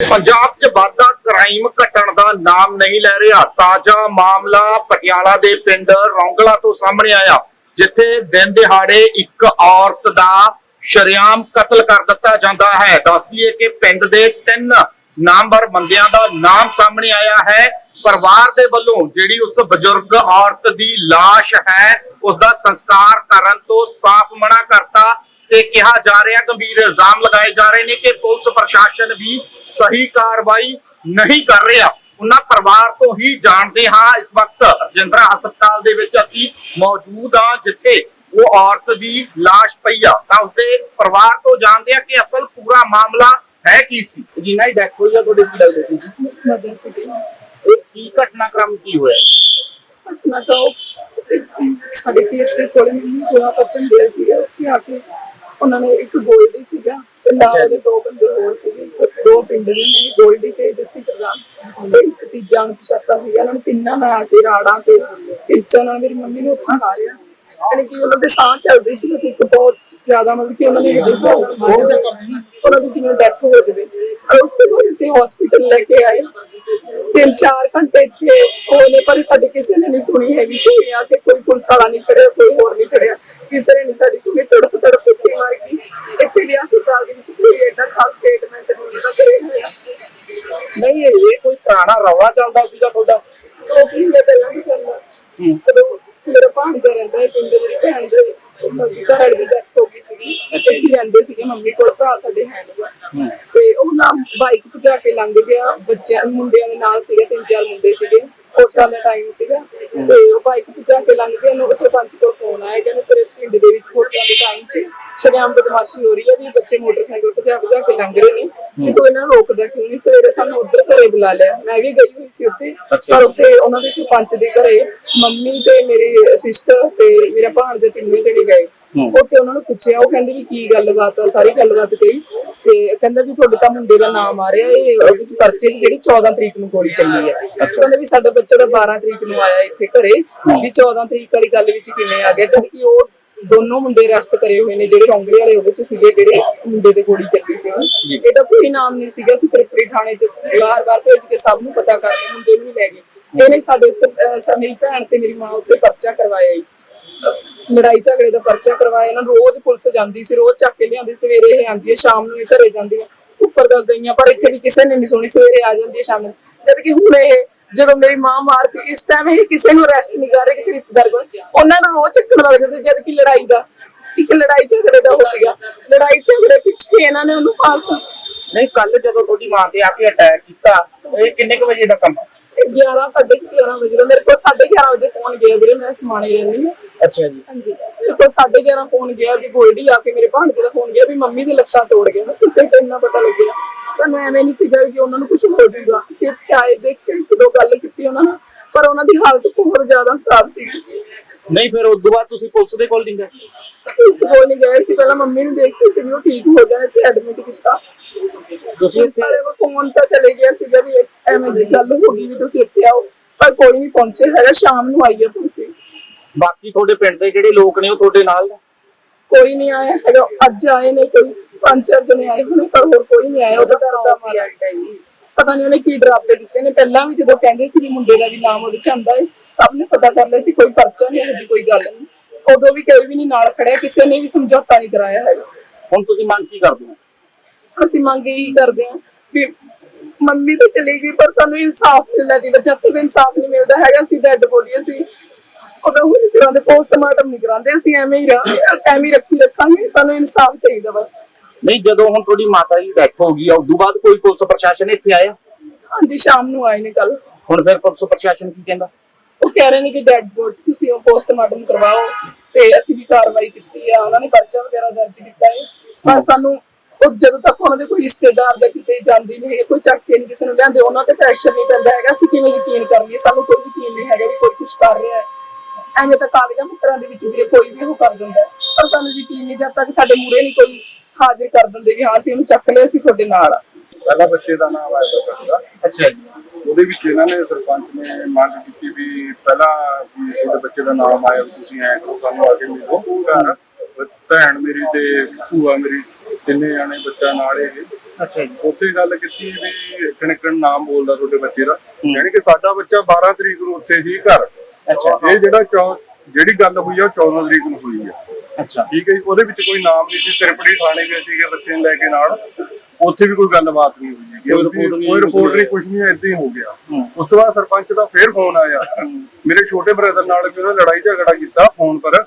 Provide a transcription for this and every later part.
ਪੰਜਾਬ 'ਚ ਵਾਧਾ ਕ੍ਰਾਈਮ ਘਟਣ ਦਾ ਨਾਮ ਨਹੀਂ ਲੈ ਰਿਹਾ। ਤਾਜ਼ਾ ਮਾਮਲਾ ਪਟਿਆਲਾ ਦੇ ਪਿੰਡ ਰੌਂਗਲਾ ਤੋਂ ਸਾਹਮਣੇ ਆਇਆ, ਜਿੱਥੇ ਦਿਨ ਦਿਹਾੜੇ ਇੱਕ ਔਰਤ ਦਾ ਸ਼ਰੇਆਮ ਕਤਲ ਕਰ ਦਿੱਤਾ ਜਾਂਦਾ ਹੈ। ਦੱਸਦੀਏ ਕਿ ਪਿੰਡ ਦੇ ਤਿੰਨ ਨਾਮਵਰ ਬੰਦਿਆਂ ਦਾ ਨਾਮ ਸਾਹਮਣੇ ਆਇਆ ਹੈ। ਪਰਿਵਾਰ ਦੇ ਵੱਲੋਂ ਜਿਹੜੀ ਉਸ ਬਜ਼ੁਰਗ ਔਰਤ ਦੀ ਲਾਸ਼ ਹੈ ਉਸ ਦਾ ਸੰਸਕਾਰ ਕਰਨ ਤੋਂ ਸਾਫ਼ ਮਨਾ ਕਰਤਾ। ਤੇ ਕਿਹਾ ਜਾ ਰਿਹਾ ਗੰਭੀਰ ਇਲਜ਼ਾਮ ਲਗਾਏ ਜਾ ਰਹੇ ਨੇ ਕਿ ਪੁਲਿਸ ਪ੍ਰਸ਼ਾਸਨ ਵੀ ਸਹੀ ਕਾਰਵਾਈ ਨਹੀਂ ਕਰ ਰਿਹਾ। ਉਹਨਾਂ ਪਰਿਵਾਰ ਤੋਂ ਹੀ ਜਾਣਦੇ ਹਾਂ। ਇਸ ਵਕਤ ਰਜਿੰਦਰਾ ਹਸਪਤਾਲ ਦੇ ਵਿੱਚ ਅਸੀਂ ਮੌਜੂਦ ਹਾਂ ਜਿੱਥੇ ਉਹ ਔਰਤ ਦੀ ਲਾਸ਼ ਪਈ ਆ। ਤਾਂ ਉਸਦੇ ਪਰਿਵਾਰ ਤੋਂ ਜਾਣਦੇ ਹਾਂ ਕਿ ਅਸਲ ਪੂਰਾ ਮਾਮਲਾ ਹੈ ਕੀ ਸੀ। ਜਿਨ੍ਹਾਂ ਦੀ ਡੈਥ ਹੋਈ ਆ ਤੁਹਾਡੇ ਕੀ ਲੱਗਦੇ ਸੀ? ਮਦਰ ਸੀਗੇ। ਇਹ ਕੀ ਘਟਨਾਕ੍ਰਮ ਕੀ ਹੋਇਆ? ਘਟਨਾ ਤਾਂ ਸਾਡੇ ਖੇਤ ਦੇ ਕੋਲ ਮੈਨੂੰ ਜੋਆ ਪੱਤਨ ਦੇ ਸੀਗਾ। ਉੱਥੇ ਆ ਕੇ ਉਹਨਾਂ ਨੇ ਇੱਕ ਗੋਲਡੀ ਸੀਗਾ ਤੇ ਨਾਲ। ਉਹਦੇ ਦੋ ਬੰਦੇ ਹੋਰ ਸੀਗੇ ਦੋ ਪਿੰਡ ਦੇ ਨੇ ਗੋਲਡੀ ਤੇ ਜੱਸੀ ਪ੍ਰਧਾਨ ਤੇ ਇੱਕ ਤੀਜਾ ਅਣਪਛਾਤਾ ਸੀਗਾ। ਉਹਨਾਂ ਨੇ ਤਿੰਨਾਂ ਨਾਲ ਆ ਕੇ ਰਾੜਾਂ ਤੇ ਕਿਰਚਾ ਨਾਲ ਮੇਰੀ ਮੰਮੀ ਨੂੰ ਉੱਥਾ ਮਾਰਿਆ ਯਾਨੀ ਕਿ ਉਹਨਾਂ ਦੇ ਸਾਹ ਚੱਲਦੇ ਸੀ ਅਸੀਂ ਇੱਕ ਬਹੁਤ ਜ਼ਿਆਦਾ ਮਤਲਬ ਕਿ ਉਹਨਾਂ ਨੇ ਹਜੇ ਸਾਹ ਉਹਨਾਂ ਦੀ ਜਿਵੇਂ ਡੈਥ ਹੋ ਜਾਵੇ। ਔਰ ਉਸ ਤੋਂ ਬਾਅਦ ਅਸੀਂ ਹਸਪੀਟਲ ਲੈ ਕੇ ਆਏ। ਤਿੰਨ ਚਾਰ ਘੰਟੇ ਇੱਥੇ ਹੋਣੇ ਪਰ ਸਾਡੀ ਕਿਸੇ ਨੇ ਨਹੀਂ ਸੁਣੀ ਹੈਗੀ ਕੋਈ ਆ ਕੇ ਕੋਈ ਪੁਲਿਸ ਵਾਲਾ ਨਹੀਂ ਖੜਿਆ ਕੋਈ ਹੋਰ ਨਹੀਂ ਖੜਿਆ। ਕਿਸੇ ਨੇ ਨਹੀਂ ਸਾਡੀ ਸੁਣੀ ਤੜਫ ਤੜਫ ਉੱਥੇ ਮਾਰ ਗਈ ਇੱਥੇ ਵੀ ਹਸਪਤਾਲ ਦੇ ਵਿੱਚ ਕੋਈ ਐਡਾ ਖਾਸ ਸਟੇਟਮੈਂਟ ਨਹੀਂ ਉਹਦਾ ਕਰੇ ਹੋਇਆ ਨਹੀਂ ਇਹ ਕੋਈ ਪੁਰਾਣਾ ਰੌਲਾ ਚੱਲਦਾ ਸੀਗਾ ਤੁਹਾਡਾ ਦੋ ਮਹੀਨੇ ਪਹਿਲਾਂ ਦੀ ਗੱਲ ਆ ਜਦੋਂ ਮੇਰਾ ਭਾਂਜਾ ਰਹਿੰਦਾ ਹੈ ਪਿੰਡ ਮੇਰੀ ਭੈਣ ਦੇ ਮੰਮੀ ਘਰ ਵਾਲੀ ਦੀ ਡੈਥ ਹੋ ਗਈ ਸੀਗੀ ਅੱਛਾ ਜੀ। ਇੱਥੇ ਰਹਿੰਦੇ ਸੀਗੇ ਮੰਮੀ ਕੋਲ ਭਰਾ ਸਾਡੇ ਹੈ ਨੀ। ਤੇ ਉਹ ਨਾ ਬਾਈਕ ਭਜਾ ਕੇ ਲੰਘ ਗਿਆ। ਬੱਚਿਆਂ ਮੁੰਡਿਆਂ ਦੇ ਨਾਲ ਸੀਗੇ ਤਿੰਨ ਚਾਰ ਮੁੰਡੇ ਸੀਗੇ। ਕੋਟਾਂ ਦਾ ਟਾਈਮ ਸੀਗਾ। ਤੇ ਉਹ ਬਾਈਕ ਭਜਾ ਕੇ ਲੰਘ ਗਿਆ। ਨੂੰ ਸਰਪੰਚ ਕੋਲ ਫੋਨ ਆਇਆ ਕਹਿੰਦੇ ਤੇਰੇ ਪਿੰਡ ਦੇ ਵਿੱਚ ਕੋਟਾਂ ਦੇ ਟਾਈਮ 'ਚ ਸ਼ਰਿਆਮ ਬਦਮਾਸ਼ੀ ਹੋ ਰਹੀ ਹੈ ਵੀ ਬੱਚੇ ਮੋਟਰਸਾਈਕਲ ਭਜਾ ਭਜਾ ਕੇ ਲੰਘ ਰਹੇ ਨੇ। ਤੇ ਤੂੰ ਇਹਨਾਂ ਨੂੰ ਰੋਕਦਾ ਕਿਉਂ ਨਹੀਂ? ਸਵੇਰੇ ਸਾਨੂੰ ਉੱਧਰ ਘਰੇ ਬੁਲਾ ਲਿਆ। ਮੈਂ ਵੀ ਗਈ ਹੋਈ ਸੀ ਉੱਥੇ। ਪਰ ਉੱਥੇ ਉਹਨਾਂ ਦੇ ਸਰਪੰਚ ਦੇ ਘਰੇ ਮੰਮੀ ਤੇ ਮੇਰੀ ਸਿਸਟਰ ਤੇ ਮੇਰਾ ਭਾਣਜਾ ਤਿੰਨੇ ਜਣੇ ਗਏ। ਉੱਥੇ ਉਹਨਾਂ ਨੂੰ ਪੁੱਛਿਆ ਉਹ ਕਹਿੰਦੇ ਵੀ ਕੀ ਗੱਲਬਾਤ ਆ ਸਾਰੀ ਗੱਲਬਾਤ ਕਹੀ ਤੇ ਕਹਿੰਦਾ ਵੀ ਤੁਹਾਡੇ ਤਾਂ ਮੁੰਡੇ ਦਾ ਨਾਮ ਆ ਰਿਹਾ ਇਹ ਉਹਦੇ ਵਿੱਚ ਪਰਚੇ 'ਚ ਜਿਹੜੀ 14 ਤਰੀਕ ਨੂੰ ਗੋਲੀ ਚੱਲੀ ਹੈ ਕਹਿੰਦੇ ਵੀ ਸਾਡਾ ਬੱਚਾ ਤਾਂ 12 ਤਰੀਕ ਨੂੰ ਆਇਆ ਇੱਥੇ ਘਰੇ ਵੀ 14 ਤਰੀਕ ਵਾਲੀ ਗੱਲ ਵਿੱਚ ਕਿਵੇਂ ਆ ਗਿਆ? ਜਦ ਕਿ ਉਹ ਦੋਨੋਂ ਮੁੰਡੇ ਅਰੈਸਟ ਕਰੇ ਹੋਏ ਨੇ ਜਿਹੜੇ ਰੌਂਗਲੇ ਵਾਲੇ ਉਹਦੇ ਚ ਸੀਗੇ ਜਿਹੜੇ ਮੁੰਡੇ ਤੇ ਗੋਲੀ ਚੱਲੀ ਸੀ। ਇਹਦਾ ਕੋਈ ਨਾਮ ਨਹੀਂ ਸੀਗਾ ਸੀ ਤ੍ਰਿਪੜੀ ਥਾਣੇ ਚ ਬਾਰ-ਬਾਰ ਭੇਜ ਕੇ ਸਭ ਨੂੰ ਪਤਾ ਕਰਕੇ ਮੁੰਡੇ ਨੂੰ ਵੀ ਲੈ ਗਏ। ਇਹਨੇ ਸਾਡੇ ਮੇਰੀ ਭੈਣ ਤੇ ਮੇਰੀ ਮਾਂ ਉੱਤੇ ਪਰਚਾ ਕਰਵਾਇਆ ਜੀ ਲੜਾਈ ਝਗੜੇ ਦਾ ਪਰਚਾ ਕਰਵਾਇਆ। ਇਹਨਾਂ ਨੂੰ ਰੋਜ਼ ਪੁਲਿਸ ਜਾਂਦੀ ਸੀ, ਰੋਜ਼ ਚੱਕ ਕੇ ਲਿਆਂਦੀ ਸਵੇਰੇ ਇਹ ਆਂਦੀ ਹੈ, ਸ਼ਾਮ ਨੂੰ ਇਹ ਘਰੇ ਜਾਂਦੀ ਹੈ। ਉੱਪਰ ਤੱਕ ਗਈਆਂ, ਪਰ ਇੱਥੇ ਵੀ ਕਿਸੇ ਨੇ ਨਹੀਂ ਸੁਣੀ। ਸਵੇਰੇ ਆ ਜਾਂਦੀ ਹੈ, ਸ਼ਾਮ ਨੂੰ। ਜਦ ਕਿ ਹੁਣ ਇਹ ਜਦੋਂ ਮੇਰੀ ਮਾਂ ਮਾਰ ਇਸ ਟਾਈਮ ਇਹ ਕਿਸੇ ਨੂੰ ਅਰੈਸਟ ਨਹੀਂ ਕਰ ਰਹੇ, ਕਿਸੇ ਰਿਸ਼ਤੇਦਾਰ ਕੋਲ। ਉਹਨਾਂ ਨੂੰ ਰੋਜ਼ ਚੱਕਣ ਲੱਗ ਜਾਂਦੇ ਜਦ ਕਿ ਲੜਾਈ ਦਾ, ਇੱਕ ਲੜਾਈ ਝਗੜੇ ਦਾ ਹੋ ਸੀਗਾ। ਲੜਾਈ ਝਗੜੇ ਪਿੱਛੇ ਇਹਨਾਂ ਨੇ ਉਹਨੂੰ ਪਾਲਤਾ ਨਹੀਂ ਕੱਲ ਜਦੋਂ ਤੁਹਾਡੀ ਮਾਂ ਤੇ ਆ ਕੇ ਅਟੈਕ ਕੀਤਾ, ਇਹ ਕਿੰਨੇ ਕੁ ਵਜੇ ਦਾ ਕੰਮ? 11 ਸਾਢੇ ਕੁ 11 ਵਜੇ ਦਾ। ਮੇਰੇ ਕੋਲ 11:30 ਵਜੇ ਫੋਨ ਗਿਆ ਵੀਰੇ ਮੈਂ ਸਮਾਣੇ ਰਹਿੰਦੀ ਹਾਂ। ਅੱਛਾ ਜੀ। ਹਾਂਜੀ। ਮੇਰੇ ਕੋਲ 11:30 ਫੋਨ ਗਿਆ ਵੀ ਗੋਲਡੀ ਆ ਕੇ ਮੇਰੇ ਭਾਣਜੇ ਦਾ ਫੋਨ ਗਿਆ ਵੀ ਮੰਮੀ ਦੀ ਲੱਤਾਂ ਤੋੜ ਗਿਆ ਕਿਸੇ ਤੋਂ ਇੰਨਾ ਪਤਾ ਲੱਗਿਆ। ਸਾਨੂੰ ਐਵੇਂ ਨਹੀਂ ਸੀਗਾ ਕਿ ਉਹਨਾਂ ਨੂੰ ਕੁਝ ਹੋ ਜਾਊਗਾ। ਅਸੀਂ ਇੱਥੇ ਆਏ ਦੇਖ ਕੇ ਇੱਕ ਦੋ ਗੱਲ ਕੀਤੀ ਉਹਨਾਂ ਨਾਲ ਪਰ ਉਹਨਾਂ ਦੀ ਹਾਲਤ ਬਹੁਤ ਜ਼ਿਆਦਾ ਖਰਾਬ ਸੀ ਨਹੀਂ ਫਿਰ ਉਸ ਤੋਂ ਬਾਅਦ ਤੁਸੀਂ ਪੁਲਿਸ ਦੇ ਕੋਲ ਨਹੀਂ ਗਏ? ਇਸ ਕੋਲ ਨਹੀਂ ਗਏ। ਸੀ ਪਹਿਲਾਂ ਮੰਮੀ ਨੂੰ ਦੇਖਦੇ ਸੀ ਵੀ ਉਹ ਠੀਕ ਹੋ ਜਾਣ ਤੇ ਐਡਮਿਟ ਕੀਤਾ। ਤੁਸੀਂ ਸਾਰੇ ਫੋਨ ਤਾਂ ਚਲੇ ਗਿਆ ਸੀਗਾ ਵੀ ਐਵੇਂ ਦੀ ਗੱਲ ਹੋ ਗਈ ਵੀ ਤੁਸੀਂ ਇੱਥੇ ਆਓ। ਪਰ ਕੋਈ ਨਹੀਂ ਪਹੁੰਚੇ ਹੈਗਾ ਸ਼ਾਮ ਨੂੰ ਆਈ ਆ ਤੁਸੀਂ ਬਾਕੀ ਤੁਹਾਡੇ ਪਿੰਡ ਦੇ ਜਿਹੜੇ ਲੋਕ ਨੇ ਉਹ ਤੁਹਾਡੇ ਨਾਲ ਨੇ? ਕੋਈ ਨਹੀਂ ਆਇਆ ਹੈਗਾ। ਅੱਜ ਆਏ ਨੇ ਕੋਈ ਪੰਜ ਚਾਰ ਜਣੇ ਆਏ ਹੋਣੇ ਪਰ ਹੋਰ ਕੋਈ ਨਹੀਂ ਆਇਆ। ਉਹਦਾ ਡਰ ਦਾ ਮਾਰਿਆ ਪਤਾ ਨਹੀਂ ਉਹਨੇ ਕੀ ਡਰਾਵੇ ਦਿੱਤੇ ਨੇ। ਪਹਿਲਾਂ ਵੀ ਜਦੋਂ ਕਹਿੰਦੇ ਸੀ ਵੀ ਮੁੰਡੇ ਦਾ ਵੀ ਨਾਮ ਉਹਦੇ ਚ ਆਂਦਾ ਹੈ ਸਭ ਨੇ ਪਤਾ ਕਰ ਲਿਆ ਸੀ ਕੋਈ ਪਰਚਾ ਨਹੀਂ ਹਜੇ ਕੋਈ ਗੱਲ ਨਹੀਂ। ਉਦੋਂ ਵੀ ਕੋਈ ਵੀ ਨਹੀਂ ਨਾਲ ਖੜਿਆ ਕਿਸੇ ਨੇ ਵੀ ਸਮਝੌਤਾ ਨਹੀਂ ਕਰਾਇਆ ਹੈਗਾ। ਹੁਣ ਤੁਸੀਂ ਮੰਗ ਕੀ ਕਰਦੇ ਹੋ? ਅਸੀਂ ਮੰਗ ਇਹੀ ਕਰਦੇ ਹਾਂ ਵੀ ਮੰਮੀ ਤਾਂ ਚਲੀ ਗਈ ਪਰ ਸਾਨੂੰ ਇਨਸਾਫ ਮਿਲਣਾ ਚਾਹੀਦਾ। ਜਦ ਤੱਕ ਇਨਸਾਫ ਨਹੀਂ ਮਿਲਦਾ ਹੈਗਾ ਅਸੀਂ ਡੈਡ ਬੋਡੀ ਅਸੀਂ ਉਹਦਾ ਹੁਣ ਕਰਾਉਂਦੇ ਪੋਸਟਮਾਰਟਮ ਨਹੀਂ ਕਰਾਉਂਦੇ ਅਸੀਂ ਐਵੇਂ ਹੀ ਰਾਂ ਐਵੇਂ ਹੀ ਰੱਖੀ ਰੱਖਾਂਗੇ ਸਾਨੂੰ ਇਨਸਾਫ ਚਾਹੀਦਾ ਬਸ। ਨਹੀਂ ਜਦੋਂ ਹੁਣ ਤੁਹਾਡੀ ਮਾਤਾ ਜੀ ਡੈਥ ਹੋ ਗਈ ਆ ਉਦੋਂ ਬਾਅਦ ਕੋਈ ਪੁਲਿਸ ਪ੍ਰਸ਼ਾਸਨ ਇੱਥੇ ਆਇਆ? ਹਾਂਜੀ ਸ਼ਾਮ ਨੂੰ ਆਏ ਨੇ ਕੱਲ ਹੁਣ ਫਿਰ ਪੁਲਿਸ ਪ੍ਰਸ਼ਾਸਨ ਕੀ ਕਹਿੰਦਾ? ਉਹ ਕਹਿ ਰਹੇ ਨੇ ਕਿ ਡੈਡ ਬੋਡੀ ਤੁਸੀਂ ਉਹ ਪੋਸਟਮਾਰਟਮ ਕਰਵਾਓ ਤੇ ਅਸੀਂ ਵੀ ਕਾਰਵਾਈ ਕੀਤੀ ਆ ਉਹਨਾਂ ਨੇ ਪਰਚਾ ਵਗੈਰਾ ਦਰਜ ਕੀਤਾ ਹੈ। ਪਰ ਸਾਨੂੰ ਉਹ ਜਦੋਂ ਤੱਕ ਉਹਨਾਂ ਦੇ ਕੋਈ ਰਿਸ਼ਤੇਦਾਰ ਦਾ ਕਿਤੇ ਜਾਂਦੀ ਨਹੀਂ ਕੋਈ ਚੱਕ ਕੇ ਨਹੀਂ ਕਿਸੇ ਨੂੰ ਲਿਆਂਦੇ ਉਹਨਾਂ ਤੇ ਪ੍ਰੈਸ਼ਰ ਨਹੀਂ ਪੈਂਦਾ ਹੈਗਾ ਅਸੀਂ ਕਿਵੇਂ ਯਕੀਨ ਕਰ ਲਈਏ ਸਾਨੂੰ ਕੋਈ ਯਕੀਨ ਨਹੀਂ ਹੈਗਾ ਵੀ ਕੋਈ ਕੁਝ ਕਰ ਰਿਹਾ ਹੈ। ਐਵੇਂ ਤਾਂ ਕਾਗਜ਼ਾਂ ਪੱਤਰਾਂ ਦੇ ਵਿੱਚ ਵੀ ਕੋਈ ਵੀ ਉਹ ਕਰ ਦਿੰਦਾ। ਪਰ ਸਾਨੂੰ ਯਕੀਨ ਨਹੀਂ ਜਦ ਤੱਕ ਸਾਡੇ ਮੂਰੇ ਨਹੀਂ ਕੋਈ ਹਾਜ਼ਰ ਕਰ ਦਿੰਦੇ ਵੀ ਹਾਂ ਅਸੀਂ ਉਹਨੂੰ ਚੱਕ ਲਿਆ ਅਸੀਂ ਤੁਹਾਡੇ ਨਾਲ ਆ। ਪਹਿਲਾ ਬੱਚੇ ਦਾ ਨਾਮ ਆਇਆ ਦਾ ਅੱਛਾ ਜੀ। ਉਹਦੇ ਵਿੱਚ ਇਹਨਾਂ ਨੇ ਸਰਪੰਚ ਨੇ ਮੰਗ ਕੀਤੀ ਵੀ ਪਹਿਲਾਂ ਵੀ ਤੁਹਾਡੇ ਬੱਚੇ ਦਾ ਨਾਮ ਆਇਆ ਵੀ ਤੁਸੀਂ ਐਂ ਕਰੋ ਸਾਨੂੰ ਆ ਕੇ ਮਿਲੋ ਘਰ। ਭੈਣ ਮੇਰੀ ਤੇ ਭੂਆ ਮੇਰੀ ਤਿੰਨੇ ਜਾਣੇ ਬੱਚਾ ਨਾਲ ਹੈਗੇ ਅੱਛਾ ਜੀ। ਉੱਥੇ ਗੱਲ ਕੀਤੀ ਵੀ ਕਣਕਣ ਨਾਮ ਬੋਲਦਾ ਤੁਹਾਡੇ ਬੱਚੇ ਦਾ। ਯਾਨੀ ਕਿ ਸਾਡਾ ਬੱਚਾ 12 ਤਰੀਕ ਨੂੰ ਉੱਥੇ ਸੀ ਘਰ। ਅੱਛਾ। ਇਹ ਜਿਹੜਾ ਚੌ- ਜਿਹੜੀ ਗੱਲ ਹੋਈ ਆ ਉਹ 14 ਤਰੀਕ ਨੂੰ ਹੋਈ ਆ। ਅੱਛਾ। ਠੀਕ ਹੈ ਜੀ ਉਹਦੇ ਵਿੱਚ ਕੋਈ ਨਾਮ ਨਹੀਂ ਸੀ ਤਿਰਪੜੀ ਥਾਣੇ ਗਏ ਸੀਗੇ ਬੱਚੇ ਨੂੰ ਲੈ ਕੇ ਨਾਲ ਉੱਥੇ ਵੀ ਕੋਈ ਗੱਲਬਾਤ ਨਹੀਂ ਹੋਈ। ਕੋਈ report ਨਹੀਂ ਕੋਈ ਰਿਪੋਰਟ ਨਹੀਂ ਕੁਝ ਨਹੀਂ ਏਦਾਂ ਹੀ ਹੋ ਗਿਆ। ਉਸ ਤੋਂ ਬਾਅਦ ਸਰਪੰਚ ਦਾ ਫੇਰ ਫੋਨ ਆਇਆ। ਮੇਰੇ ਛੋਟੇ ਬ੍ਰਦਰ ਨਾਲ ਵੀ ਉਹਨੇ ਲੜਾਈ ਝਗੜਾ ਕੀਤਾ ਫੋਨ ਪਰ।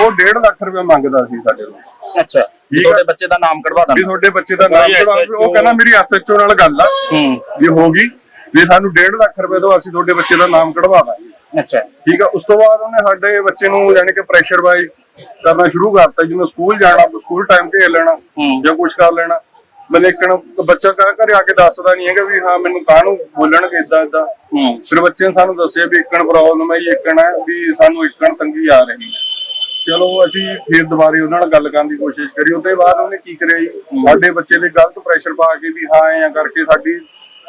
ਉਹ 1.5 ਲੱਖ ਰੁਪਏ ਮੰਗਦਾ ਸੀ ਸਾਡੇ ਤੋਂ। ਅੱਛਾ। ਤੁਹਾਡੇ। ਬੱਚੇ ਦਾ ਨਾਮ ਕਢਵਾ ਵੀ ਦਾਂ ਤੁਹਾਡੇ ਬੱਚੇ ਦਾ ਨਾਮ ਕਢਵਾ ਉਹ ਕਹਿੰਦਾ ਮੇਰੀ ਐਸਐਚਓ ਨਾਲ ਗੱਲ ਆ। ਹੂੰ। ਵੀ ਹੋ ਗਈ। ਵੀ ਸਾਨੂੰ 1.5 ਲੱਖ ਰੁਪਏ ਤੋਂ ਅਸੀਂ ਤੁਹਾਡੇ ਬੱਚੇ ਦਾ ਨਾਮ ਕਢਵਾ ਦਾਂਗੇ। ਅੱਛਾ। ਠੀਕ ਆ ਉਸ ਤੋਂ ਬਾਅਦ ਉਹਨੇ ਸਾਡੇ ਬੱਚੇ ਨੂੰ ਯਾਨੀ ਕਿ ਪ੍ਰੈਸ਼ਰ ਬਾਈ ਕਰਨਾ ਸ਼ੁਰੂ ਕਰਤਾ ਜਿਵੇਂ ਸਕੂਲ ਜਾਣਾ ਸਕੂਲ ਟਾਈਮ ਤੇ ਲੈਣਾ। ਜਾਂ ਕੁਝ ਕਰ ਲੈਣਾ। ਮਲੇਕਣ ਬੱਚਾ ਘਰ ਘਰੇ ਆ ਕੇ ਦੱਸਦਾ ਨਹੀਂ ਹੈਗਾ ਵੀ ਹਾਂ ਮੈਨੂੰ ਕਾਹਨੂੰ ਬੋਲਣਗੇ ਇਦਾਂ ਇਦਾਂ ਫਿਰ ਬੱਚੇ ਨੇ ਸਾਨੂੰ ਦੱਸਿਆ ਵੀ ਇੱਕਣ ਪ੍ਰੋਬਲਮ ਹੈ ਇੱਕਣ ਹੈ ਵੀ ਸਾਨੂੰ ਇੱਕਣ ਤੰਗੀ ਆ ਰਹੀ ਹੈ। ਚਲੋ ਅਸੀਂ ਫਿਰ ਦੁਬਾਰੇ ਉਹਨਾਂ ਨਾਲ ਗੱਲ ਕਰਨ ਦੀ ਕੋਸ਼ਿਸ਼ ਕਰੀ। ਉਹਦੇ ਬਾਅਦ ਉਹਨੇ ਕੀ ਕਰਿਆ ਜੀ? ਸਾਡੇ ਬੱਚੇ ਤੇ ਗਲਤ ਪ੍ਰੈਸ਼ਰ ਪਾ ਕੇ ਵੀ ਹਾਂ ਐਂ ਕਰਕੇ ਸਾਡੀ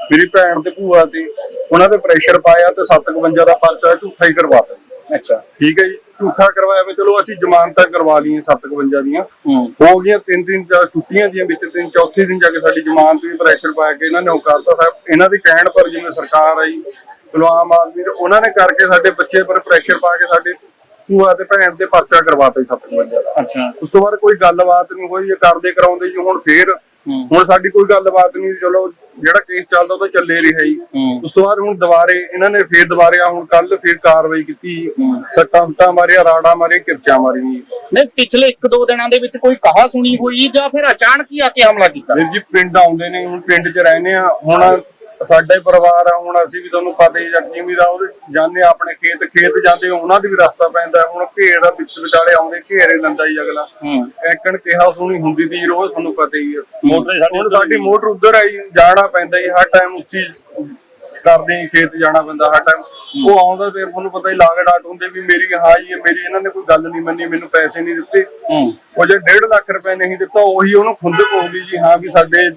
ਮੇਰੀ ਭੈਣ ਤੇ ਭੂਆ ਤੇ ਉਹਨਾਂ ਤੇ ਪ੍ਰੈਸ਼ਰ ਪਾਇਆ ਤੇ 751 ਦਾ ਪਰਚਾ ਝੂਠਾ ਹੀ ਕਰਵਾਤਾ ਅੱਛਾ। ਠੀਕ ਹੈ ਜੀ? ਝੂਠਾ ਕਰਵਾਇਆ ਵੀ ਚਲੋ ਅਸੀਂ ਜ਼ਮਾਨਤਾਂ ਕਰਵਾ ਲਈਆਂ 751 ਦੀਆਂ। ਹੂੰ। ਗਈਆਂ ਤਿੰਨ ਦਿਨ ਜਾਂ ਛੁੱਟੀਆਂ ਦੀਆਂ ਵਿੱਚ ਤਿੰਨ ਚੌਥੇ ਦਿਨ ਜਾ ਕੇ ਸਾਡੀ ਜ਼ਮਾਨਤ ਵੀ ਪ੍ਰੈਸ਼ਰ ਪਾ ਕੇ ਇਹਨਾਂ ਨੇ ਉਹ ਕਰਤਾ ਸਾਹਿਬ। ਇਹਨਾਂ ਦੇ ਕਹਿਣ ਪਰ ਜਿਵੇਂ ਸਰਕਾਰ ਆਈ ਚਲੋ ਆਮ ਆਦਮੀ ਨੇ- ਉਹਨਾਂ ਨੇ ਕਰਕੇ ਸਾਡੇ ਬੱਚੇ ਪਰ ਪ੍ਰੈਸ਼ਰ ਪਾ ਕੇ ਸਾਡੇ ਭੂਆ ਤੇ ਭੈਣ ਤੇ ਪਰਚਾ ਕਰਵਾਤਾ ਜੀ 751 ਦਾ। ਅੱਛਾ। ਉਸ ਤੋਂ ਬਾਅਦ ਕੋਈ ਗੱਲਬਾਤ ਨਹੀਂ ਹੋਈ ਇਹ ਕਰਦੇ ਕਰਾਉਂਦੇ ਜੀ ਹੁਣ ਫੇਰ ਹੁਣ ਸਾਡੀ ਕੋਈ ਗੱਲਬਾਤ ਨਹੀਂ ਚਲੋ ਜਿਹੜਾ ਕੇਸ ਚੱਲਦਾ ਉਹ ਤਾਂ ਚੱਲੇ ਰਿਹਾ ਜੀ। ਹੂੰ। ਉਸ ਤੋਂ ਬਾਅਦ ਹੁਣ ਦੁਬਾਰੇ ਇਹਨਾਂ ਨੇ ਫੇਰ ਦੁਬਾਰੇ ਆ ਹੁਣ ਕੱਲ ਫੇਰ ਕਾਰਵਾਈ ਕੀਤੀ। ਸੱਟਾਂ ਸੁੱਟਾਂ ਮਾਰੀਆਂ ਰਾੜਾ ਮਾਰੇ ਕਿਰਚਾ ਮਾਰੀ ਨਹੀਂ ਪਿਛਲੇ 1-2 ਦਿਨਾਂ ਦੇ ਵਿੱਚ ਕੋਈ ਕਹਾ ਸੁਣੀ ਹੋਈ ਜਾਂ ਫਿਰ ਅਚਾਨਕ ਹੀ ਆ ਕੇ ਹਮਲਾ ਕੀਤਾ? ਵੀਰ ਜੀ ਪਿੰਡ ਆਉਂਦੇ ਨੇ ਹੁਣ ਪਿੰਡ 'ਚ ਰਹਿੰਦੇ ਆ। ਹੁਣ ਸਾਡੇ ਪਰਿਵਾਰ ਆ ਹੁਣ ਅਸੀਂ ਵੀ ਤੁਹਾਨੂੰ ਪਤਾ ਹੀ ਜੱਟੀਵੀ ਦਾ ਉਹਦੇ ਜਾਂਦੇ ਆਪਣੇ ਖੇਤ ਖੇਤ ਜਾਂਦੇ ਉਹਨਾਂ ਦੀ ਵੀ ਰਸਤਾ ਪੈਂਦਾ ਹੁਣ ਘੇਰ ਦਾ ਵਿੱਚ ਵਿਚਾਲੇ ਆਉਂਦੇ ਘੇਰੇ ਲੰਦਾ ਹੀ ਅਗਲਾ। ਐਕਣ ਕਿਹਾ ਸੁਣੀ ਹੁੰਦੀ ਦੀ ਰੋਜ਼ ਤੁਹਾਨੂੰ ਪਤਾ ਹੀ ਮੋਟਰ ਸਾਡੀ ਸਾਡੀ ਮੋਟਰ ਉਧਰ ਆਈ ਜਾਣਾ ਪੈਂਦਾ ਹੀ ਹਰ ਟਾਈਮ ਉੱਚੀ ਕਰਦੇ ਹੀ ਖੇਤ ਜਾਣਾ ਪੈਂਦਾ ਹਰ ਟਾਈਮ ਉਹ ਆਉਂਦਾ ਫਿਰ ਤੁਹਾਨੂੰ ਪਤਾ ਹੀ ਲਾਗ ਡਾਟ ਹੁੰਦੇ ਵੀ ਮੇਰੀ ਹਾਂ ਜੀ ਮੇਰੀ ਇਹਨਾਂ ਨੇ ਕੋਈ ਗੱਲ ਨਹੀਂ ਮੰਨੀ ਮੈਨੂੰ ਪੈਸੇ ਨਹੀਂ ਦਿੱਤੇ। ਉਹ ਜੇ 1.5 ਲੱਖ ਰੁਪਏ ਨਹੀਂ ਦਿੱਤਾ ਉਹੀ ਉਹਨੂੰ ਖੁੰਦਕ ਹੋ ਗਈ ਜੀ ਹਾਂ ਵੀ ਸਾਡੇ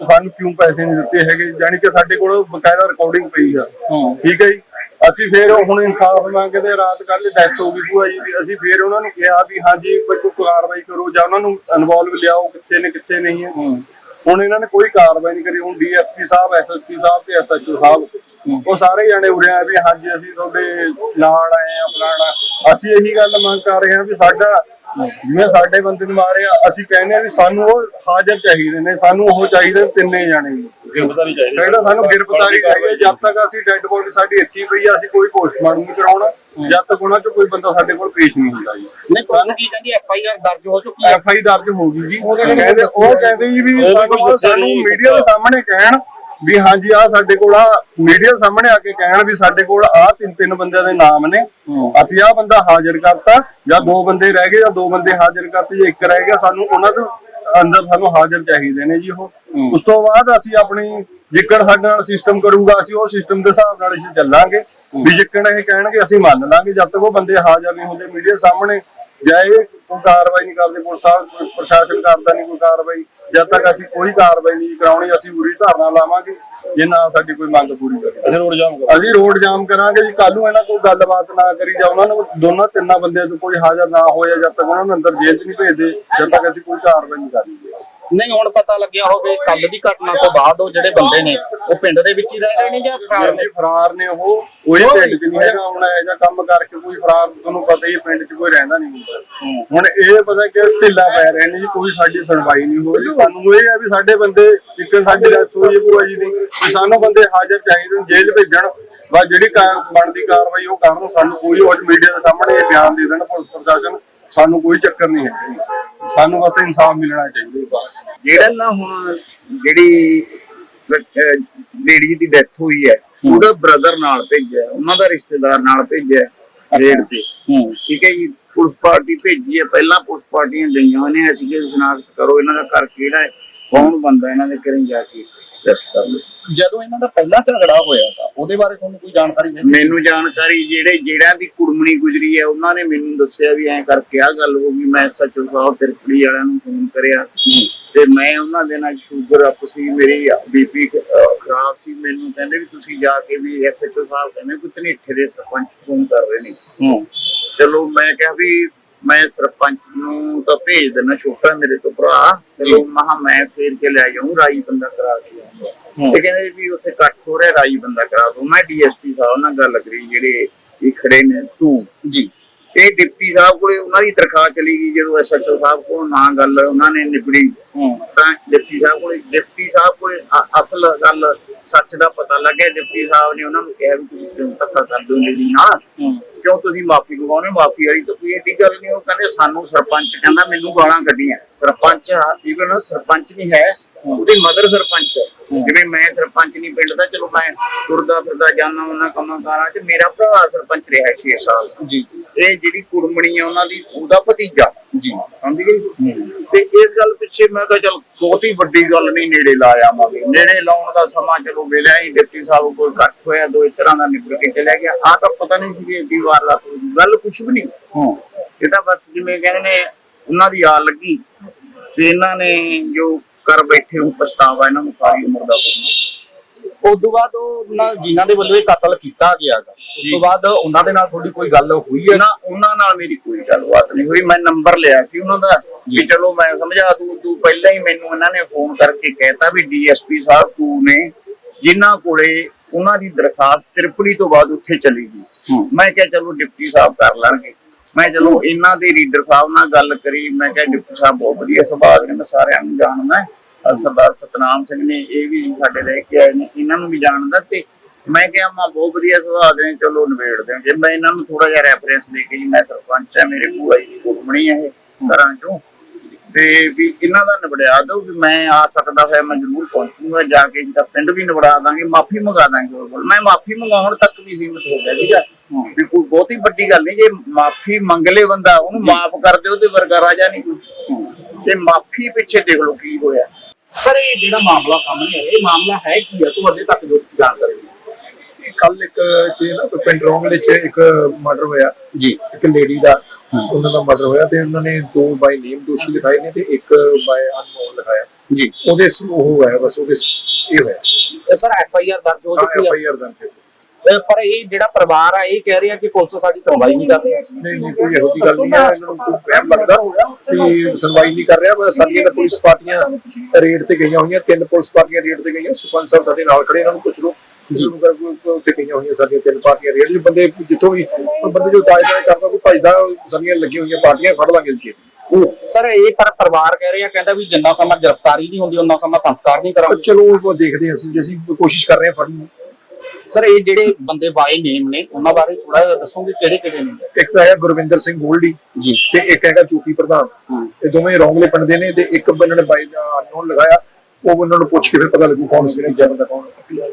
ਸਾਨੂੰ ਕਿਉਂ ਪੈਸੇ ਨਹੀਂ ਦਿੱਤੇ ਹੈਗੇ? ਯਾਨੀ ਕਿ ਸਾਡੇ ਕੋਲ ਬਕਾਇਦਾ ਰਿਕਾਰਡਿੰਗ ਪਈ ਆ। ਹੂੰ। ਠੀਕ ਹੈ ਜੀ? ਅਸੀਂ ਫੇਰ ਹੁਣ ਇਨਸਾਫ ਮੰਗਦੇ ਰਾਤ ਕੱਲ ਡੈਥ ਹੋ ਗਈ ਭੂਆ ਜੀ ਦੀ। ਅਸੀਂ ਫੇਰ ਉਹਨਾਂ ਨੂੰ ਕਿਹਾ ਵੀ ਹਾਂਜੀ ਕੋਈ ਕਾਰਵਾਈ ਕਰੋ ਜਾਂ ਉਹਨਾਂ ਨੂੰ ਇਨਵੋਲਵ ਲਿਆਓ ਕਿੱਥੇ ਨੇ ਕਿੱਥੇ ਨਹੀਂ ਹੈ। ਹੂੰ। ਹੁਣ ਇਹਨਾਂ ਨੇ ਕੋਈ ਕਾਰਵਾਈ ਨਹੀਂ ਕਰੀ। ਹੁਣ ਡੀਐਸਪੀ ਸਾਹਿਬ ਐਸਐਸਪੀ ਸਾਹਿਬ ਤੇ ਐਸਐਚਓ ਸਾਹਿਬ ਉਹ ਸਾਰੇ ਜਾਣੇ ਉਰੇ ਆ ਵੀ ਹਾਂਜੀ ਅਸੀਂ ਤੁਹਾਡੇ ਨਾਲ ਆਏ ਆ ਫਲਾਣਾ। ਅਸੀਂ ਇਹੀ ਗੱਲ ਮੰਗ ਕਰ ਰਹੇ ਹਾਂ ਵੀ ਸਾਡਾ ਜਿਵੇਂ ਸਾਡੇ ਬੰਦੇ ਨੂੰ ਮਾਰਿਆ ਅਸੀਂ ਕਹਿੰਦੇ ਆ ਵੀ ਸਾਨੂੰ ਉਹ ਹਾਜ਼ਰ ਚਾਹੀਦੇ ਨੇ ਸਾਨੂੰ ਉਹ ਚਾਹੀਦੇ ਨੇ ਤਿੰਨੇ ਜਾਣੇ ਗ੍ਰਿਫਤਾਰੀ ਚਾਹੀਦੀ ਜਿਹੜਾ ਸਾਨੂੰ ਗ੍ਰਿਫਤਾਰੀ ਚਾਹੀਦੀ ਹੈ ਜਦ ਤੱਕ ਅਸੀਂ ਡੈੱਡ ਬੋਡੀ ਸਾਡੀ ਇੱਥੇ ਪਈ ਆ ਅਸੀਂ ਕੋਈ ਪੋਸਟਮਾਰਟਮ ਨਹੀਂ ਕਰਾਉਣਾ ਜਦ ਤੱਕ ਉਹਨਾਂ ਚੋਂ ਕੋਈ ਬੰਦਾ ਸਾਡੇ ਕੋਲ ਪੇਸ਼ ਨਹੀਂ ਹੁੰਦਾ ਜੀ। ਨਹੀਂ ਪੁਲਿਸ ਕੀ ਕਹਿੰਦੀ ਐਫ ਆਈ ਆਰ ਦਰਜ ਹੋ ਚੁੱਕੀ ਹੈ। ਐਫ ਆਈ ਦਰਜ ਹੋ ਗਈ ਜੀ। ਕਹਿੰਦੇ ਉਹ ਕਹਿੰਦੇ ਜੀ ਵੀ ਸਾਨੂੰ ਮੀਡੀਆ ਦੇ ਸਾਹਮਣੇ ਕਹਿਣ ਵੀ ਹਾਂਜੀ ਆ ਸਾਡੇ ਕੋਲ ਆ ਮੀਡੀਆ ਸਾਹਮਣੇ ਆ ਕੇ ਕਹਿਣ ਵੀ ਸਾਡੇ ਕੋਲ ਆ ਤਿੰਨ ਤਿੰਨ ਬੰਦਿਆਂ ਦੇ ਨਾਮ ਨੇ। ਅਸੀਂ ਆ ਬੰਦਾ ਹਾਜ਼ਰ ਕਰਤਾ ਜਾਂ ਦੋ ਬੰਦੇ ਰਹਿ ਗਏ ਜਾਂ ਦੋ ਬੰਦੇ ਹਾਜ਼ਰ ਕਰਤੇ ਜੇ ਇੱਕ ਰਹਿ ਗਿਆ ਸਾਨੂੰ ਉਹਨਾਂ ਦੇ ਅੰਦਰ ਸਾਨੂੰ ਹਾਜ਼ਰ ਚਾਹੀਦੇ ਨੇ ਜੀ ਉਹ। ਉਸ ਤੋਂ ਬਾਅਦ ਅਸੀਂ ਆਪਣੀ ਜਿੱਕਣ ਸਾਡੇ ਨਾਲ ਸਿਸਟਮ ਕਰੂਗਾ ਅਸੀਂ ਉਹ ਸਿਸਟਮ ਦੇ ਹਿਸਾਬ ਨਾਲ ਅਸੀਂ ਚੱਲਾਂਗੇ। ਵੀ ਜਿੱਕਣ ਇਹ ਕਹਿਣਗੇ ਅਸੀਂ ਮੰਨ ਲਾਂਗੇ ਜਦ ਤੱਕ ਉਹ ਬੰਦੇ ਹਾਜ਼ਰ ਨਹੀਂ ਹੁੰਦੇ ਮੀਡੀਆ ਸਾਹਮਣੇ ਜਾਂ ਇਹ ਕੋਈ ਕਾਰਵਾਈ ਨਹੀਂ ਕਰਦੇ ਪੁਲਿਸ ਸਾਹਿਬ ਪ੍ਰਸ਼ਾਸਨ ਕਰਦਾ ਨਹੀਂ ਕੋਈ ਕਾਰਵਾਈ। ਜਦ ਤੱਕ ਅਸੀਂ ਕੋਈ ਕਾਰਵਾਈ ਨਹੀਂ ਕਰਾਉਣੀ ਅਸੀਂ ਉਰੀ ਧਰਨਾ ਲਾਵਾਂਗੇ ਜੇ ਨਾ ਸਾਡੀ ਕੋਈ ਮੰਗ ਪੂਰੀ ਕਰੇ ਅਸੀਂ ਰੋਡ ਜਾਮ ਅਸੀਂ ਰੋਡ ਜਾਮ ਕਰਾਂਗੇ ਜੀ ਕੱਲ ਨੂੰ ਇਹਨਾਂ ਕੋਈ ਗੱਲਬਾਤ ਨਾ ਕਰੀ ਜਾਂ ਉਹਨਾਂ ਨੂੰ ਦੋਨਾਂ ਤਿੰਨਾਂ ਬੰਦਿਆਂ ਤੋਂ ਕੋਈ ਹਾਜ਼ਰ ਨਾ ਹੋਇਆ ਜਦ ਤੱਕ ਉਹਨਾਂ ਨੂੰ ਅੰਦਰ ਜੇਲ੍ਹ 'ਚ ਨਹੀਂ ਭੇਜਦੇ ਜਦ ਤੱਕ ਅਸੀਂ ਕੋਈ ਕਾਰਵਾਈ ਨਹੀਂ ਕਰਾਂਗੇ ਨਹੀਂ ਹੁਣ ਪਤਾ ਲੱਗਿਆ ਹੋਵੇ ਕੱਲ ਦੀ ਘਟਨਾ ਤੋਂ ਬਾਅਦ ਉਹ ਜਿਹੜੇ ਬੰਦੇ ਨੇ ਉਹ ਪਿੰਡ ਦੇ ਵਿੱਚ ਹੀ ਰਹਿ ਰਹੇ ਨੇ ਜਾਂ ਫਰਾਰ ਨੇ? ਜੀ ਫਰਾਰ ਨੇ ਉਹ। ਕੋਈ ਪਿੰਡ 'ਚ ਨਹੀਂ ਹੈਗਾ ਹੁਣ ਇਹ ਜਿਹਾ ਕੰਮ ਕਰਕੇ ਕੋਈ ਫਰਾਰ ਤੁਹਾਨੂੰ ਪਤਾ ਹੀ ਹੈ, ਪਿੰਡ 'ਚ ਕੋਈ ਰਹਿੰਦਾ ਨਹੀਂ ਹੁੰਦਾ। ਹੁਣ ਇਹ ਪਤਾ ਕਿ ਢਿੱਲਾ ਪੈ ਰਹੇ ਨੇ ਜੀ ਕੋਈ ਸਾਡੀ ਸੁਣਵਾਈ ਨਹੀਂ ਹੋ ਰਹੀ। ਸਾਨੂੰ ਇਹ ਹੈ ਵੀ ਸਾਡੇ ਬੰਦੇ ਇੱਕ ਸਾਡੀ ਡੈਥ ਹੋਈ ਹੈ ਭੂਆ ਜੀ ਦੀ ਸਾਨੂੰ ਬੰਦੇ ਹਾਜ਼ਰ ਚਾਹੀਦੇ ਨੇ ਜੇਲ੍ਹ ਭੇਜਣ। ਬਸ ਜਿਹੜੀ ਕਾ- ਬਣਦੀ ਕਾਰਵਾਈ ਉਹ ਕਰਨ ਸਾਨੂੰ ਕੋਈ ਹੋਰ ਮੀਡੀਆ ਦੇ ਸਾਹਮਣੇ ਇਹ ਬਿਆਨ ਦੇ ਦੇਣ ਪੁਲਿਸ ਪ੍ਰਸ਼ਾਸਨ ਸਾਨੂੰ ਕੋਈ ਚੱਕਰ ਨਹੀਂ ਹੈ। ਸਾਨੂੰ ਬਸ ਇਨਸਾਫ ਮਿਲਣਾ ਚਾਹੀਦਾ ਬਸ। ਜਿਹੜਾ ਨਾ ਹੁਣ ਜਿਹੜੀ ਲੇਡੀ ਦੀ ਡੈਥ ਹੋਈ ਹੈ ਉਹਦਾ ਬ੍ਰਦਰ ਨਾਲ ਭੇਜਿਆ ਉਹਨਾਂ ਦਾ ਰਿਸ਼ਤੇਦਾਰ ਨਾਲ ਭੇਜਿਆ ਰੇਡ ਤੇ। ਹੂੰ। ਠੀਕ ਹੈ ਜੀ ਪੁਲਿਸ ਪਾਰਟੀ ਭੇਜੀ ਹੈ ਪਹਿਲਾਂ ਪੁਲਿਸ ਪਾਰਟੀਆਂ ਗਈਆਂ ਨੇ ਅਸੀਂ ਕਿ ਸ਼ਨਾਖਤ ਕਰੋ ਇਹਨਾਂ ਦਾ ਘਰ ਕਿਹੜਾ ਹੈ ਕੌਣ ਬੰਦਾ ਇਹਨਾਂ ਦੇ ਘਰੇ ਜਾ ਕੇ? ਕਰ ਜਦੋਂ ਇਹਨਾਂ ਦਾ ਪਹਿਲਾ ਝਗੜਾ ਹੋਇਆ ਤਾਂ ਉਹਦੇ ਬਾਰੇ ਤੁਹਾਨੂੰ ਕੋਈ ਜਾਣਕਾਰੀ ਹੈ ਮੈਨੂੰ ਜਾਣਕਾਰੀ ਜਿਹੜੇ ਜਿਹੜਿਆਂ ਦੀ ਕੁੜਮਣੀ ਗੁਜਰੀ ਹੈ ਉਹਨਾਂ ਨੇ ਮੈਨੂੰ ਦੱਸਿਆ ਵੀ ਐਂ ਕਰਕੇ ਆ ਗੱਲ ਹੋ ਗਈ। ਮੈਂ ਸੱਚੋ ਸਾਹਿਬ ਤਿਰਪੜੀ ਵਾਲਿਆਂ ਨੂੰ ਫੋਨ ਕਰਿਆ। ਤੇ ਮੈਂ ਉਹਨਾਂ ਦੇ ਨਾਲ ਸ਼ੂਗਰ ਅਪ ਸੀ ਮੇਰੀ ਬੀਪੀ ਖਰਾਬ ਸੀ। ਮੈਨੂੰ ਕਹਿੰਦੇ ਵੀ ਤੁਸੀਂ ਜਾ ਕੇ ਵੀ ਐਸਐਚਓ ਸਾਹਿਬ ਕਹਿੰਦੇ ਕਿ ਧਨੇਠੇ ਦੇ ਸਰਪੰਚ ਫੋਨ ਕਰ ਰਹੇ ਨੇ। ਚਲੋ ਮੈਂ ਕਿਹਾ ਵੀ ਮੈਂ ਸਰਪੰਚ ਨੂੰ ਤਾਂ ਭੇਜ ਦੇਣਾ ਛੋਟਾ ਮੇਰੇ ਤੋਂ ਭਰਾ। ਚਲੋ ਮਹਾ ਮੈਂ ਫੇਰ ਕੇ ਲੈ ਜਾਊਂ ਰਾਈ ਬੰਦਾ ਕਰਾ ਕੇ। ਤੇ ਕਹਿੰਦੇ ਵੀ ਉੱਥੇ ਕੱਟ ਹੋ ਰਿਹਾ ਰਾਈ ਬੰਦਾ ਕਰਾ ਦੋ। ਮੈਂ ਡੀਐਸਪੀ ਸਾਹਿਬ ਨਾਲ ਗੱਲ ਕਰੀ ਜਿਹੜੇ ਇਹ ਖੜੇ ਨੇ ਤੂੰ। ਜੀ। ਇਹ ਡਿਪਟੀ ਸਾਹਿਬ ਕੋਲੇ ਉਹਨਾਂ ਦੀ ਦਰਖਾਸਤ ਚਲੀ ਗਈ ਜਦੋਂ ਐਸਐਚਓ ਸਾਹਿਬ ਕੋਲ ਨਾ ਗੱਲ ਉਹਨਾਂ ਨੇ ਨਿਬੜੀ। ਤਾਂ ਡਿਪਟੀ ਸਾਹਿਬ ਕੋਲੇ ਡਿਪਟੀ ਸਾਹਿਬ ਕੋਲੇ ਅਸਲ ਗੱਲ ਸੱਚ ਦਾ ਪਤਾ ਲੱਗਿਆ। ਡਿਪਟੀ ਸਾਹਿਬ ਨੇ ਉਹਨਾਂ ਨੂੰ ਕਿਹਾ ਵੀ ਤੁਸੀਂ ਕਿਉਂ ਧੱਕਾ ਕਰਦੇ ਹੋ ਮੇਰੀ ਨਾਲ? ਕਿਉਂ ਤੁਸੀਂ ਮਾਫੀ ਮੰਗਾਉਣੇ ਮਾਫੀ ਵਾਲੀ ਤਾਂ ਕੋਈ ਏਡੀ ਗੱਲ ਨਹੀਂ। ਉਹ ਕਹਿੰਦੇ ਸਾਨੂੰ ਸਰਪੰਚ ਕਹਿੰਦਾ ਮੈਨੂੰ ਗਾਲਾਂ ਕੱਢੀਆਂ। ਸਰਪੰਚ ਇਵਨ ਸਰਪੰਚ ਨਹੀਂ ਹੈ ਉਹਦੀ ਮਦਰ ਸਰਪੰਚ ਹੈ। ਜਿਵੇਂ ਮੈਂ ਸਰਪੰਚ ਨਹੀਂ ਪਿੰਡ ਦਾ ਚਲੋ ਮੈਂ ਤੁਰਦਾ ਫਿਰਦਾ ਜਾਂਦਾ ਉਹਨਾਂ ਕੰਮਾਂ ਕਾਰਾਂ 'ਚ ਮੇਰਾ ਭਰਾ ਸਰਪੰਚ ਰਿਹਾ 6 ਸਾਲ। ਜੀ। ਇਹ ਜਿਹੜੀ ਕੁੜਮਣੀ ਹੈ ਉਹਨਾਂ ਦੀ ਉਹਦਾ ਭਤੀਜਾ। ਜੀ। ਸਮਝ ਗਏ? ਤੇ ਇਸ ਗੱਲ ਪਿੱਛੇ ਮੈਂ ਕਿਹਾ ਚਲ ਬਹੁਤੀ ਵੱਡੀ ਗੱਲ ਨਹੀਂ ਨੇੜੇ ਲਾਇਆ ਮਾਵੇ ਨੇੜੇ ਲਾਉਣ ਦਾ ਸਮਾਂ ਚਲੋ ਮਿਲਿਆ ਹੀ ਡਿਪਟੀ ਸਾਹਿਬ ਕੋਲ ਘੱਟ ਹੋਇਆ ਦੋ ਇਸ ਤਰ੍ਹਾਂ ਦਾ ਨਿਬੜ ਕੇ ਚਲਿਆ ਗਿਆ। ਆ ਤਾਂ ਪਤਾ ਨਹੀਂ ਸੀ ਕਿ ਏਡੀ ਵਾਰ ਦਾ ਗੱਲ ਕੁਝ ਵੀ ਨਹੀਂ। ਹੂੰ। ਇਹ ਤਾਂ ਬਸ ਜਿਵੇਂ ਕਹਿੰਦੇ ਨੇ ਉਹਨਾਂ ਦੀ ਆ ਲੱਗੀ। ਤੇ ਇਹਨਾਂ ਨੇ ਜੋ ਕਰ ਬੈਠੇ ਉਹ ਪਛਤਾਵਾ ਇਹਨਾਂ ਨੂੰ ਸਾਰੀ ਉਮਰ ਦਾ ਪਊਗਾ। ਉਸ ਤੋਂ ਬਾਅਦ ਉਹਨਾਂ ਜਿਨ੍ਹਾਂ ਦੇ ਵੱਲੋਂ ਇਹ ਕਤਲ ਕੀਤਾ ਗਿਆ ਗਾ ਉਸ ਤੋਂ ਬਾਅਦ ਉਹਨਾਂ ਦੇ ਨਾਲ ਤੁਹਾਡੀ ਕੋਈ ਗੱਲ ਹੋਈ ਹੈ? ਨਾ ਉਹਨਾਂ ਨਾਲ ਮੇਰੀ ਕੋਈ ਗੱਲਬਾਤ ਨਹੀਂ ਹੋਈ। ਮੈਂ ਨੰਬਰ ਲਿਆ ਸੀ ਉਹਨਾਂ ਦਾ ਵੀ ਚਲੋ ਮੈਂ ਸਮਝਾ ਦੂੰ ਤੂੰ ਪਹਿਲਾਂ ਹੀ ਮੈਨੂੰ ਇਹਨਾਂ ਨੇ ਫੋਨ ਕਰਕੇ ਕਹਿਤਾ ਵੀ ਡੀਐਸਪੀ ਸਾਹਿਬ ਤੂੰ ਨੇ ਜਿਨ੍ਹਾਂ ਕੋਲੇ ਉਹਨਾਂ ਦੀ ਦਰਖਾਸਤ ਤ੍ਰਿਪੜੀ ਤੋਂ ਬਾਅਦ ਉੱਥੇ ਚਲੀ ਗਈ। ਮੈਂ ਕਿਹਾ ਚਲੋ ਡਿਪਟੀ ਸਾਹਿਬ ਕਰ ਲੈਣਗੇ। ਮੈਂ ਚਲੋ ਇਹਨਾਂ ਦੇ ਰੀਡਰ ਸਾਹਿਬ ਨਾਲ ਗੱਲ ਕਰੀ, ਮੈਂ ਕਿਹਾ, ਡਿਪਟੀ ਸਾਹਿਬ, ਬਹੁਤ ਵਧੀਆ ਸੁਭਾਅ ਨੇ ਮੈਂ ਸਾਰਿਆਂ ਨੂੰ ਜਾਣਦਾ ਸਰਦਾਰ ਸਤਨਾਮ ਸਿੰਘ ਨੇ ਇਹ ਵੀ ਸਾਡੇ ਰਹਿ ਕੇ ਆਏ ਨੇ, ਇਹਨਾਂ ਨੂੰ ਵੀ ਜਾਣਦਾ ਤੇ ਮੈਂ ਕਿਹਾ ਮੈਂ ਬਹੁਤ ਵਧੀਆ ਸੁਭਾਅ ਦੇ ਚਲੋ ਨਿਬੇੜਦੇ ਹਾਂ। ਜੇ ਮੈਂ ਇਹਨਾਂ ਨੂੰ ਥੋੜਾ ਜਿਹਾ ਰੈਫਰੈਂਸ ਦੇ ਕੇ ਜੀ, ਮੈਂ ਸਰਪੰਚ ਆ ਮੇਰੇ ਭੂਆ ਜੀ ਦੀ ਹੈ ਘਰਾਂ ਚੋਂ। ਤੇ ਵੀ ਇਹਨਾਂ ਦਾ ਨਿਬੜਿਆ ਦੋ ਵੀ ਮੈਂ ਆ ਸਕਦਾ ਹੈ ਮੈਂ ਜ਼ਰੂਰ ਪਹੁੰਚੂਗਾ, ਜਾ ਕੇ ਜਿਹਦਾ ਪਿੰਡ ਵੀ ਨਿਬੜਾ ਦਾਂਗੇ, ਮਾਫੀ ਮੰਗਾ ਦਾਂਗੇ ਮੈਂ ਮਾਫੀ ਮੰਗਾਉਣ ਤੱਕ ਵੀ ਸੀਮਤ ਹੋ ਗਿਆ ਸੀਗਾ। ਵੀ ਕੋਈ ਬਹੁਤੀ ਵੱਡੀ ਗੱਲ ਨਹੀਂ ਜੇ ਮਾਫੀ ਮੰਗ ਲੇ ਬੰਦਾ ਉਹਨੂੰ ਮਾਫ ਕਰ ਦਿਓ ਤੇ ਵਰਗਾ ਰਾਜਾ ਨਹੀਂ। ਕੋਈ ਤੇ ਮਾਫੀ ਪਿੱਛੇ ਦੇਖ ਲਓ ਕੀ ਹੋਇਆ। ਸਰ ਇਹ ਜਿਹੜਾ ਮਾਮਲਾ ਸਾਹਮਣੇ ਆਇਆ ਇਹ ਮਾਮਲਾ ਹੈ ਕੀ ਹੈ ਤੁਹਾਡੇ ਤੱਕ ਜੋ ਜਾਣਕਾਰੀ ਹੈ? ਕੱਲ ਇੱਕ ਨਾ ਪਿੰਡ ਰੋਂਗ ਵਿੱਚ ਇੱਕ ਮਰਡਰ ਹੋਇਆ। ਜੀ। ਇੱਕ ਲੇਡੀ ਦਾ ਉਹਨਾਂ ਦਾ ਮਰਡਰ ਹੋਇਆ ਤੇ ਉਹਨਾਂ ਨੇ ਦੋ ਬਾਈ ਨੇਮ ਦੋਸ਼ੀ ਲਿਖਾਏ ਨੇ ਤੇ ਇੱਕ ਬਾਈ ਅਨਨੋਨ ਲਿਖਾਇਆ। ਜੀ। ਉਹਦੇ ਉਹ ਹੋਇਆ ਬਸ ਉਹਦੇ ਇਹ ਹੋਇਆ। ਸਰ ਐਫ ਆਈ ਆਰ ਦਰਜ ਹੋ ਹਾਂ ਚੁੱਕੀ ਐਫ ਹੈ ਆਈ ਆਰ ਦਰਜ ਹੈ ਪਰ ਇਹ ਜਿਹੜਾ ਪਰਿਵਾਰ ਆ ਇਹ ਕਹਿ ਰਿਹਾ ਕਿ ਪੁਲਿਸ ਸਾਡੀ ਸੁਣਵਾਈ ਨਹੀਂ ਕਰ ਰਹੀ। ਨਹੀਂ ਨਹੀਂ ਕੋਈ ਇਹੋ ਜਿਹੀ ਗੱਲ ਨਹੀਂ ਹੈ। ਇਹਨਾਂ ਨੂੰ ਕੋਈ ਵਹਿਮ ਲੱਗਦਾ ਕਿ ਸੁਣਵਾਈ ਨਹੀਂ ਕਰ ਰਿਹਾ। ਸਾਡੀਆਂ ਤਾਂ ਪੁਲਿਸ ਪਾਰਟੀਆਂ ਰੇਡ ਤੇ ਗਈਆਂ ਹੋਈਆਂ ਤਿੰਨ ਪੁਲਿਸ ਪਾਰਟੀਆਂ ਰੇਡ ਤੇ ਗਈਆਂ। ਸੁਪਨ ਸਾਹਿਬ ਸਾਡੇ ਨਾਲ ਖੜੇ ਇਹਨਾਂ ਨੂੰ ਪੁੱਛ ਲਓ। ਜਿਹਨੂੰ ਕਰ ਕੋਈ ਉੱਥੇ ਗਈਆਂ ਹੋਈਆਂ ਸਾਡੀਆਂ ਤਿੰਨ ਪਾਰਟੀਆਂ ਰੇਡ ਦੇ ਬੰਦੇ ਜਿੱਥੋਂ ਵੀ ਬੰਦੇ ਜੋ ਕਰਦਾ ਕੋਈ ਭਜਦਾ ਸਾਡੀਆਂ ਲੱਗੀਆਂ ਹੋਈਆਂ ਪਾਰਟੀਆਂ ਫੜ ਲਾਂਗੇ ਜੀ ਸਰ ਇਹ ਪਰ ਪਰਿਵਾਰ ਕਹਿ ਰਿਹਾ ਕਹਿੰਦਾ ਵੀ ਜਿੰਨਾ ਸਮਾਂ ਗ੍ਰਿਫਤਾਰੀ ਨਹੀਂ ਹੁੰਦੀ ਉਹਨਾਂ ਸਮਾਂ ਸੰਸਕਾਰ ਨਹੀਂ ਕਰਾਂਗੇ। ਚਲੋ ਉਹ ਦੇਖਦੇ ਹਾਂ ਅਸੀਂ ਜੇ ਅਸੀਂ ਕੋਸ਼ਿਸ਼ ਕਰ ਰਹੇ ਹਾਂ ਫੜਨ ਦੀ। ਸਰ ਇਹ ਜਿਹੜੇ ਬੰਦੇ ਬਾਈ ਨੇਮ ਨੇ ਉਹਨਾਂ ਬਾਰੇ ਥੋੜਾ ਜਿਹਾ ਦੱਸੋਗੇ ਕਿਹੜੇ ਕਿਹੜੇ ਨੇ? ਇੱਕ ਤਾਂ ਹੈ ਗੁਰਵਿੰਦਰ ਸਿੰਘ ਗੋਲਡੀ ਜੀ। ਤੇ ਇੱਕ ਹੈਗਾ ਚੌਕੀ ਪ੍ਰਧਾਨ। ਇਹ ਦੋਵੇਂ ਰੌਂਗਲੇ ਪਿੰਡ ਦੇ ਨੇ ਤੇ ਇੱਕ ਨੇ ਬਾਈ ਦਾ ਅਨਨੋਨ ਲਗਾਇਆ ਉਹ ਉਹਨਾਂ ਨੂੰ ਪੁੱਛ ਕੇ ਫਿਰ ਪਤਾ ਲੱਗੂ ਕੌਣ ਸੀ ਤੀਜਾ ਬੰਦਾ ਕੌਣ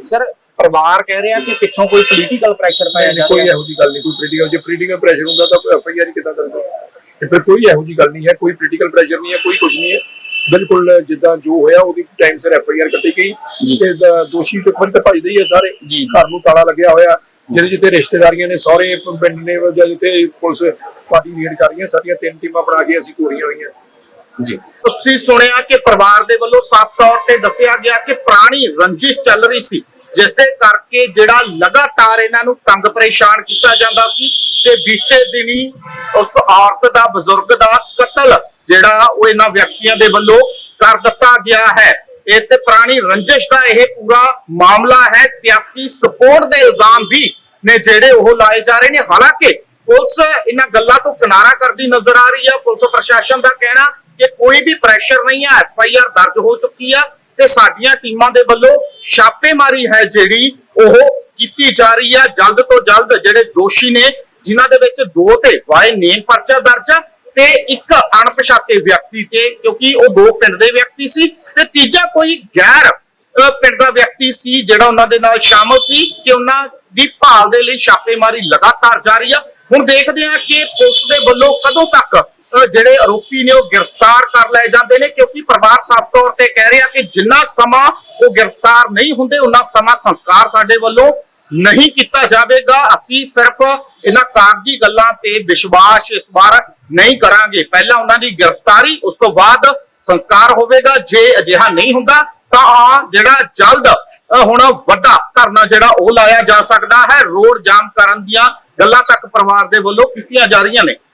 ਸਰ ਪਰਿਵਾਰ ਕਹਿ ਰਿਹਾ ਕਿ ਪਿੱਛੋਂ ਕੋਈ ਪੋਲੀਟੀਕਲ ਪ੍ਰੈਸ਼ਰ ਪਾਇਆ ਜਾ ਕੋਈ ਇਹੋ ਜਿਹੀ ਗੱਲ ਨਹੀਂ ਕੋਈ ਪੋਲੀਟੀਕਲ ਜੇ ਪੋਲੀਟੀਕਲ ਪ੍ਰੈਸ਼ਰ ਹੁੰਦਾ ਤਾਂ ਐਫ ਆਈ ਆਰ ਕਿਦਾਂ ਕਰਦਾ ਤੇ ਫਿਰ ਕੋਈ ਇਹੋ ਜਿਹੀ ਗੱਲ ਨਹੀਂ ਹੈ ਕੋਈ ਪੋਲੀਟੀਕਲ ਪ੍ਰੈਸ਼ਰ ਨਹੀਂ ਹੈ ਕੋਈ ਕੁਝ ਨਹੀਂ ਹੈ। ਬਿਲਕੁਲ ਜਿੱਦਾਂ ਜੋ ਹੋਇਆ ਉਹਦੀ ਟਾਈਮ ਸਿਰ ਐਫ ਆਈ ਆਰ ਕੱਟੀ ਗਈ ਤੇ ਦੋਸ਼ੀ ਤੇ ਫਿਰ ਤਾਂ ਭਜਦੇ ਹੀ ਆ ਸਾਰੇ। ਘਰ ਨੂੰ ਤਾਲਾ ਲੱਗਿਆ ਹੋਇਆ। ਜਿਹੜੇ ਜਿੱਥੇ ਰਿਸ਼ਤੇਦਾਰੀਆਂ ਨੇ ਸਾਰੇ ਪਿੰਡ ਨੇ ਜਾਂ ਜਿੱਥੇ ਪੁਲਿਸ ਪਾਰਟੀ ਰੇਡ ਕਰ ਰਹੀਆਂ ਸਾਡੀਆਂ ਤਿੰਨ ਟੀਮਾਂ ਬਣਾ ਕੇ ਅਸੀਂ ਤੋਰੀਆਂ ਹੋਈਆਂ। ਜੀ। ਤੁਸੀਂ ਸੁਣਿਆ ਕਿ ਪਰਿਵਾਰ ਦੇ ਵੱਲੋਂ ਸਾਫ਼ ਤੌਰ ਤੇ ਦੱਸਿਆ ਗਿਆ ਕਿ ਪੁਰਾਣੀ ਰੰਜਿਸ਼ ਚੱਲ ਰਹੀ ਸੀ। ਜਿਸ ਦੇ ਕਰਕੇ ਜਿਹੜਾ ਲਗਾਤਾਰ ਇਹਨਾਂ ਨੂੰ ਤੰਗ ਪਰੇਸ਼ਾਨ ਕੀਤਾ ਜਾਂਦਾ ਸੀ ਤੇ ਬੀਤੇ ਦਿਨੀ ਉਸ ਔਰਤ ਦਾ, ਬਜ਼ੁਰਗ ਦਾ ਕਤਲ ਜਿਹੜਾ ਉਹ ਇਹਨਾਂ ਵਿਅਕਤੀਆਂ ਦੇ ਵੱਲੋਂ ਕਰ ਦਿੱਤਾ ਗਿਆ ਹੈ। ਇਹ ਤੇ ਪੁਰਾਣੀ ਰੰਜਿਸ਼ ਦਾ ਇਹ ਪੂਰਾ ਮਾਮਲਾ ਹੈ। ਸਿਆਸੀ ਸਪੋਰਟ ਦੇ ਇਲਜ਼ਾਮ ਵੀ ਨੇ ਜਿਹੜੇ ਉਹ ਲਾਏ ਜਾ ਰਹੇ ਨੇ। ਹਾਲਾਂਕਿ ਪੁਲਿਸ ਇਹਨਾਂ ਗੱਲਾਂ ਤੋਂ ਕਿਨਾਰਾ ਕਰਦੀ ਨਜ਼ਰ ਆ ਰਹੀ ਹੈ ਪੁਲਿਸ ਪ੍ਰਸ਼ਾਸਨ ਦਾ ਕਹਿਣਾ ਕਿ ਕੋਈ ਵੀ ਪ੍ਰੈਸ਼ਰ ਨਹੀਂ ਹੈ ਐਫ ਆਈ ਆਰ ਦਰਜ ਹੋ ਚੁੱਕੀ ਹੈ ਤੇ ਸਾਡੀਆਂ ਟੀਮਾਂ ਦੇ ਵੱਲੋਂ ਛਾਪੇਮਾਰੀ ਹੈ ਜਿਹੜੀ ਉਹ ਕੀਤੀ ਜਾ ਰਹੀ ਹੈ। ਜਲਦ ਤੋਂ ਜਲਦ ਜਿਹੜੇ ਦੋਸ਼ੀ ਨੇ, ਜਿਨ੍ਹਾਂ ਦੇ ਵਿੱਚ ਦੋ ਤੇ ਵਾਏ ਨੇਮ ਪਰਚਾ ਦਰਜ ਆ ਤੇ ਇੱਕ ਅਣਪਛਾਤੇ ਵਿਅਕਤੀ ਤੇ, ਕਿਉਂਕਿ ਉਹ ਦੋ ਪਿੰਡ ਦੇ ਵਿਅਕਤੀ ਸੀ ਤੇ ਤੀਜਾ ਕੋਈ ਗੈਰ ਪਿੰਡ ਦਾ ਵਿਅਕਤੀ ਸੀ ਜਿਹੜਾ ਉਹਨਾਂ ਦੇ ਨਾਲ ਸ਼ਾਮਲ ਸੀ ਕਿ ਉਹਨਾਂ ਦੀ ਭਾਲ ਦੇ ਲਈ ਛਾਪੇਮਾਰੀ ਲਗਾਤਾਰ ਜਾਰੀ ਆ। ਹੁਣ ਦੇਖਦੇ ਹਾਂ ਕਿ ਪੁਲਿਸ ਦੇ ਵੱਲੋਂ ਕਦੋਂ ਤੱਕ ਜਿਹੜੇ ਆਰੋਪੀ ਨੇ ਉਹ ਗ੍ਰਿਫਤਾਰ ਕਰ ਲਏ ਜਾਂਦੇ ਨੇ, ਕਿਉਂਕਿ ਪਰਿਵਾਰ ਸਾਫ਼ ਤੌਰ ਤੇ ਕਹਿ ਰਿਹਾ ਕਿ ਜਿੰਨਾ ਸਮਾਂ ਉਹ ਗ੍ਰਿਫਤਾਰ ਨਹੀਂ ਹੁੰਦੇ ਉਹਨਾਂ ਸਮਾਂ ਸੰਸਕਾਰ ਸਾਡੇ ਵੱਲੋਂ ਨਹੀਂ ਕੀਤਾ ਜਾਵੇਗਾ। ਅਸੀਂ ਸਿਰਫ ਇਹਨਾਂ ਕਾਗਜ਼ੀ ਗੱਲਾਂ ਤੇ ਵਿਸ਼ਵਾਸ ਇਸ ਵਾਰ ਨਹੀਂ ਕਰਾਂਗੇ। ਪਹਿਲਾਂ ਉਹਨਾਂ ਦੀ ਗ੍ਰਿਫਤਾਰੀ, ਉਸ ਤੋਂ ਬਾਅਦ ਸੰਸਕਾਰ ਹੋਵੇਗਾ। ਜੇ ਅਜਿਹਾ ਨਹੀਂ ਹੁੰਦਾ, ਤਾਂ ਆ ਜਿਹੜਾ ਜਲਦ ਹੁਣ ਵੱਡਾ ਧਰਨਾ ਜਿਹੜਾ ਉਹ ਲਾਇਆ ਜਾ ਸਕਦਾ ਹੈ। ਰੋਡ ਜਾਮ ਕਰਨ ਦੀਆਂ ਗੱਲਾਂ ਤੱਕ ਪਰਿਵਾਰ ਦੇ ਵੱਲੋਂ ਕੀਤੀਆਂ ਜਾ ਰਹੀਆਂ ਨੇ।